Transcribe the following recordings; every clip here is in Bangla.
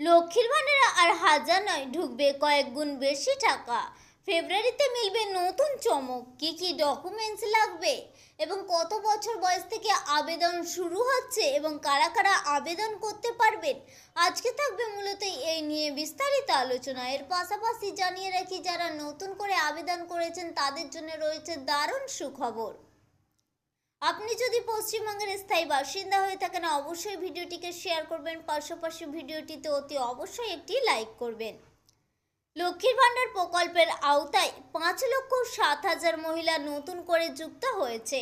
লক্ষ্মীর ভাণ্ডারে আর হাজার নয়, ঢুকবে কয়েক গুণ বেশি টাকা। ফেব্রুয়ারিতে মিলবে নতুন চমক। কি কি ডকুমেন্টস লাগবে? এবং কত বছর বয়স থেকে আবেদন শুরু হচ্ছে এবং কারা কারা আবেদন করতে পারবেন? আজকে থাকবে মূলত এই নিয়ে বিস্তারিত আলোচনা। এর পাশাপাশি জানিয়ে রাখি, যারা নতুন করে আবেদন করেছেন, তাদের জন্য রয়েছে দারুণ সুখবর। আপনি যদি পশ্চিমবঙ্গের স্থায়ী বাসিন্দা হয়ে থাকেন, অবশ্যই ভিডিওটিকে শেয়ার করবেন। পাশাপাশি ভিডিওটিতে অতি অবশ্যই একটি লাইক করবেন। লক্ষ্মীর ভাণ্ডার প্রকল্পের আওতায় পাঁচ লক্ষ সাত হাজার মহিলা নতুন করে যুক্ত হয়েছে।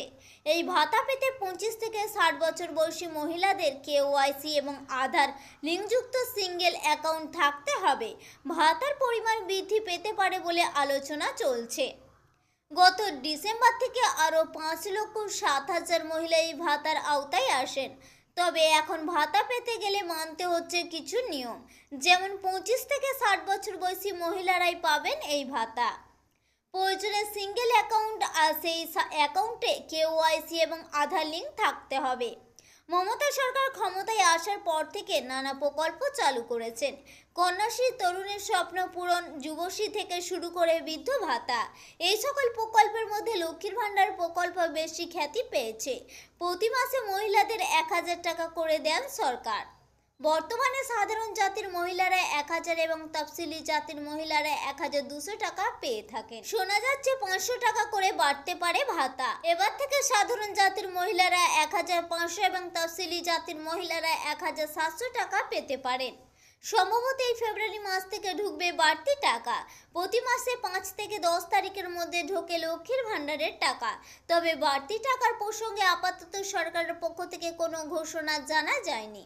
এই ভাতা পেতে পঁচিশ থেকে ষাট বছর বয়সী মহিলাদের কেওয়াইসি এবং আধার লিঙ্কযুক্ত সিঙ্গেল অ্যাকাউন্ট থাকতে হবে। ভাতার পরিমাণ বৃদ্ধি পেতে পারে বলে আলোচনা চলছে। গত ডিসেম্বর থেকে আরও পাঁচ লক্ষ সাত হাজার মহিলা এই ভাতার আওতায় আসেন। তবে এখন ভাতা পেতে গেলে মানতে হচ্ছে কিছু নিয়ম। যেমন পঁচিশ থেকে ষাট বছর বয়সী মহিলারাই পাবেন এই ভাতা। প্রয়োজনে সিঙ্গেল অ্যাকাউন্ট আর সেই অ্যাকাউন্টে কেওয়াইসি এবং আধার লিঙ্ক থাকতে হবে। মমতা সরকার ক্ষমতায় আসার পর থেকে নানা প্রকল্প চালু করেছেন। কন্যাশ্রী তরুণের স্বপ্ন পূরণ, যুবশ্রী থেকে শুরু করে বৃদ্ধ ভাতা। এই সকল প্রকল্পের মধ্যে লক্ষ্মীর ভাণ্ডার প্রকল্প বেশি খ্যাতি পেয়েছে। প্রতি মাসে মহিলাদের এক হাজার টাকা করে দেন সরকার। বর্তমানে সাধারণ জাতির মহিলারা এক হাজার এবং তফসিলি জাতির মহিলারা এক হাজার দুশো টাকা পেয়ে থাকেন। শোনা যাচ্ছে পাঁচশো টাকা করে বাড়তে পারে ভাতা। এবার থেকে সাধারণ জাতির মহিলারা এক হাজার পাঁচশো এবং তফসিলি জাতির মহিলারা এক হাজার সাতশো টাকা পেতে পারেন। সম্ভবত এই ফেব্রুয়ারি মাস থেকে ঢুকবে বাড়তি টাকা। প্রতি মাসে পাঁচ থেকে দশ তারিখের মধ্যে ঢোকে লক্ষ্মীর ভাণ্ডারের টাকা। তবে বাড়তি টাকার প্রসঙ্গে আপাতত সরকারের পক্ষ থেকে কোনো ঘোষণা জানা যায়নি।